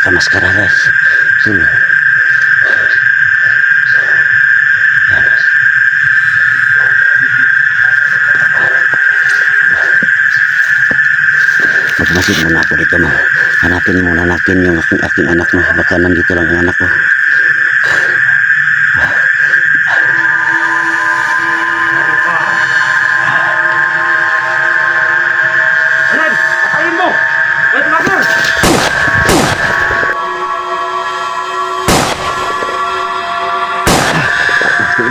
nakamaskara. Sino? Magmasid muna ako dito no. Hanapin muna natin yung aking, aking anak no. Baka nandito lang ang anak ko.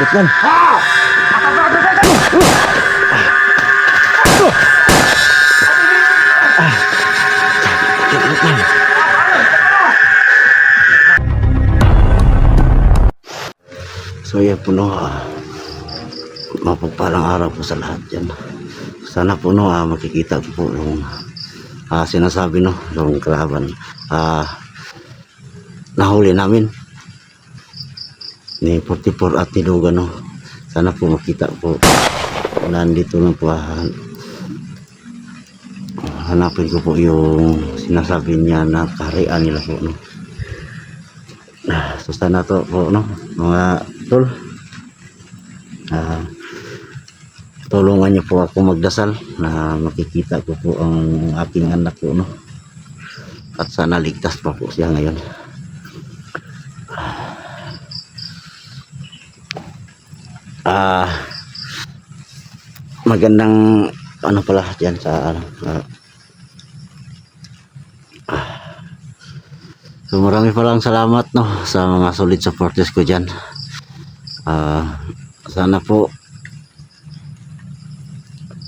Ulit man. So yan po no, ah, mapagpalang araw po sa lahat yan. Sana po no, ah, makikita ko po yung ah, sinasabi no, yung kalaban. Ah, nahuli namin ni 44 at ni Duga no. Sana po makita po nandito na po ah, hanapin ko po yung sinasabi niya na kaharian nila po no. Ah, So sana to po no mga tol. Ah tulungan niyo po ako magdasal na makikita ko po ang aking anak po no. At sana ligtas pa po siya ngayon. Ah magandang ano pala diyan sa ano ah, So marami palang salamat no sa mga solid supporters ko diyan. Ah sana po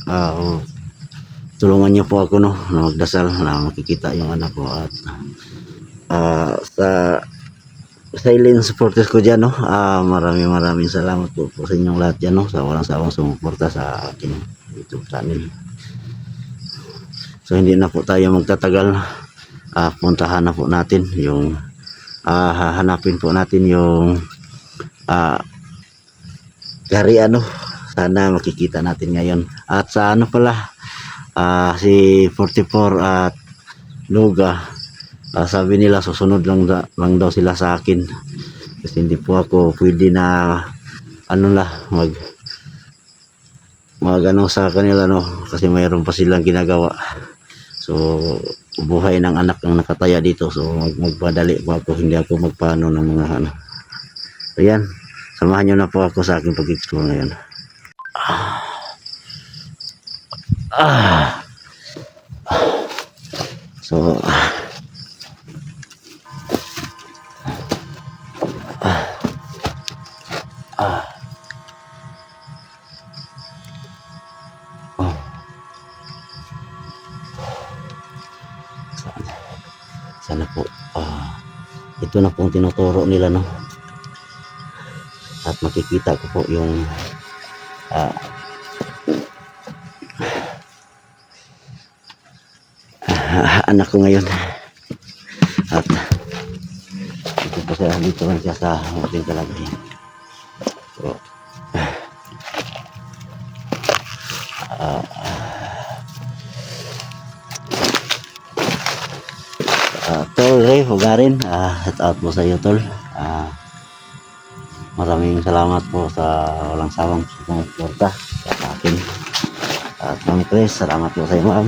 ah oh, tulungan niyo po ako no na magdasal na makikita yung anak ko at ah sa silent supporters ko diyan no. Ah maraming maraming salamat po, po sa inyong lahat diyan no? Sa walang sawang sumuporta sa akin YouTube channel. So hindi na po tayo magtatagal. Ah puntahan na po natin yung ah hahanapin po natin yung ah gari ano? Sana makikita natin ngayon. At sa ano pala? Ah si 44 at Luga ah, sabi nila susunod lang, lang daw sila sa akin kasi hindi po ako pwede na ano la mag mag ano sa kanila no kasi mayroon pa silang ginagawa so buhay ng anak ang nakataya dito so mag magpadali po ako hindi ako magpaano ng mga ano ayan samahan nyo na po ako sa aking pag-explore ngayon ah. ah. so ah. Ito na pong tinuturo nila no? At makikita ko po yung ah, anak ko ngayon. At dito po siya dito lang siya sa ating kalagayan Ray Hugarin ah shout out po sa iyo tol. Ah maraming salamat po sa walang sawang sumuporta sa akin. At Ma'am Chris salamat po sa iyo ma'am.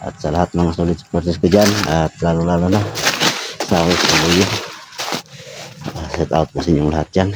At sa lahat ng solid supporters ko dyan at lalo lalo na sa West Pamulyo ah, shout out po sa inyong lahat dyan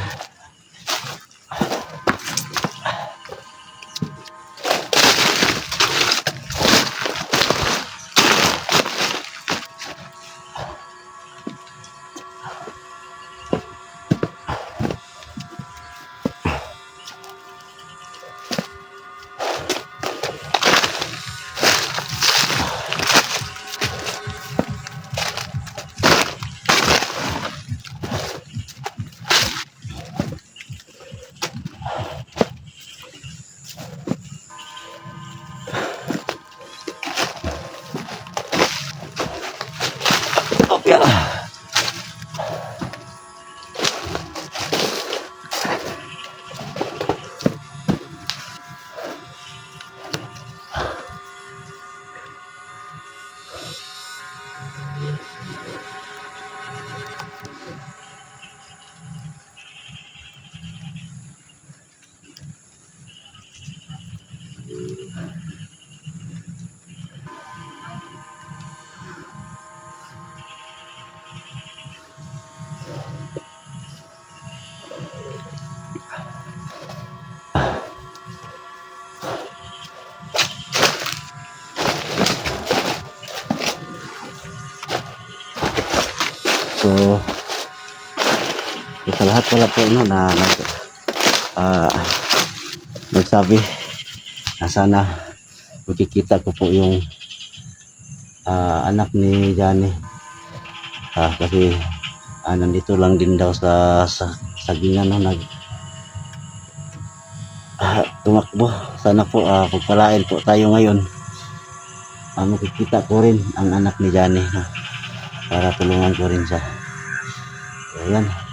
pala po no, na nag, ah, nagsabi na sana makikita ko po yung ah, anak ni Johnny. Ah, kasi ah, nandito lang din daw sa sa sagingan no, nag ah, tumakbo. Sana po ah, pagpalain po tayo ngayon. Ah, makikita ko rin ang anak ni Johnny. No? para tulungan ko rin siya. So, ayan. Kahit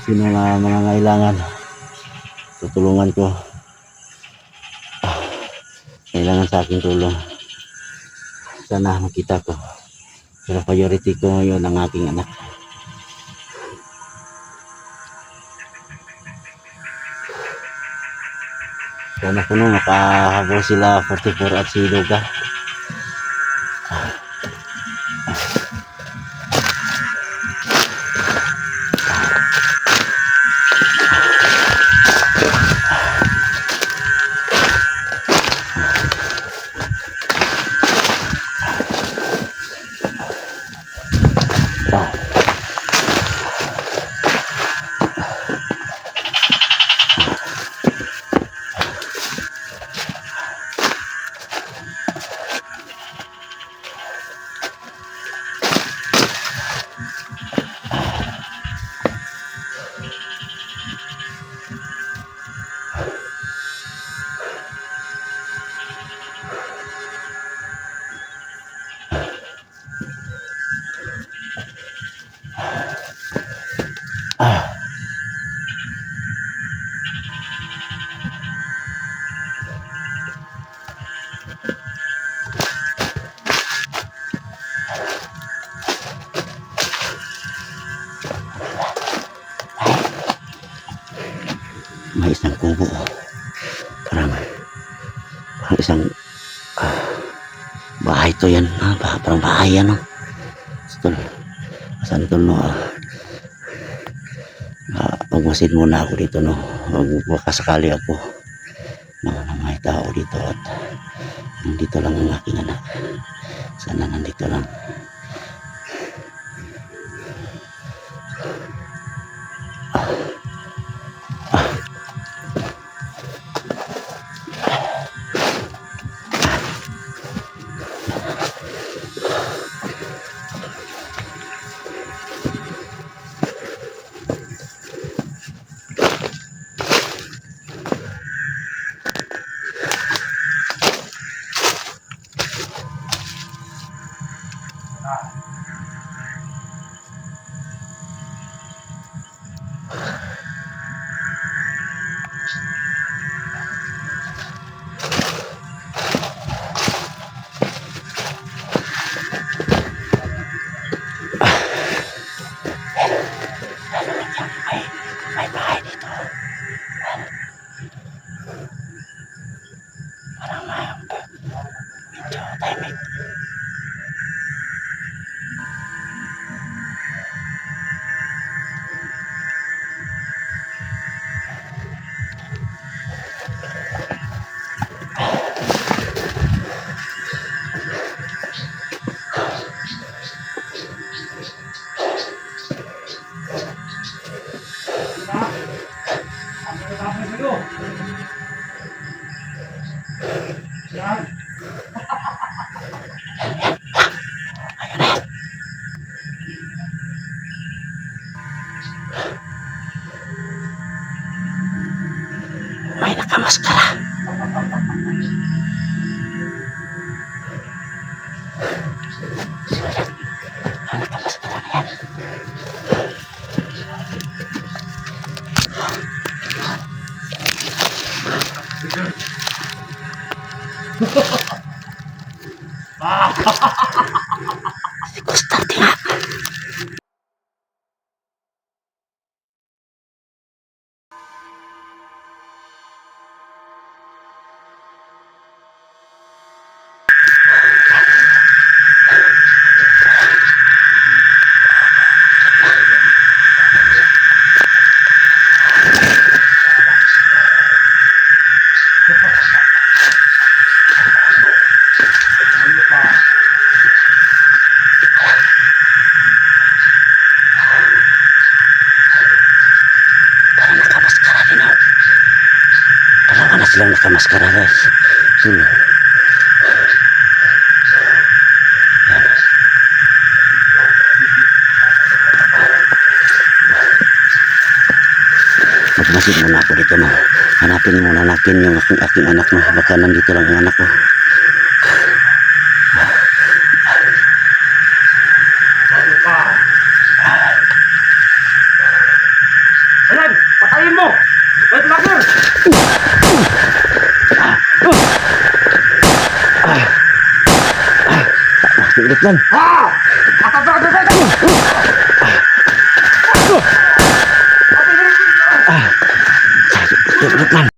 sino nga mga ngailangan, tutulungan ko. Ah, kailangan sa akin tulong. Sana makita ko. Pero priority ko ngayon ang aking anak. Sana ko no, makahabol sila 44 at si Luga. Isang ah, bahay to yan. Ah, ba- parang bahay yan. No? Tol, saan tol no? Ah, Ah, magmasid muna ako dito no baka sakali ako na, na may tao dito at nandito lang ang aking anak sana nandito lang timing. May nakamaskara ang nakamaskara na yan si Gustavo nga silang nakamaskara guys. Sino? Magmasid muna ako dito na. Hanapin muna natin yung aking, aking anak mo. Baka nandito lang ang anak ko. Ka. Ayan! Patayin mo! Red Vlogger! Ulit lang. Ah! Ulit lang.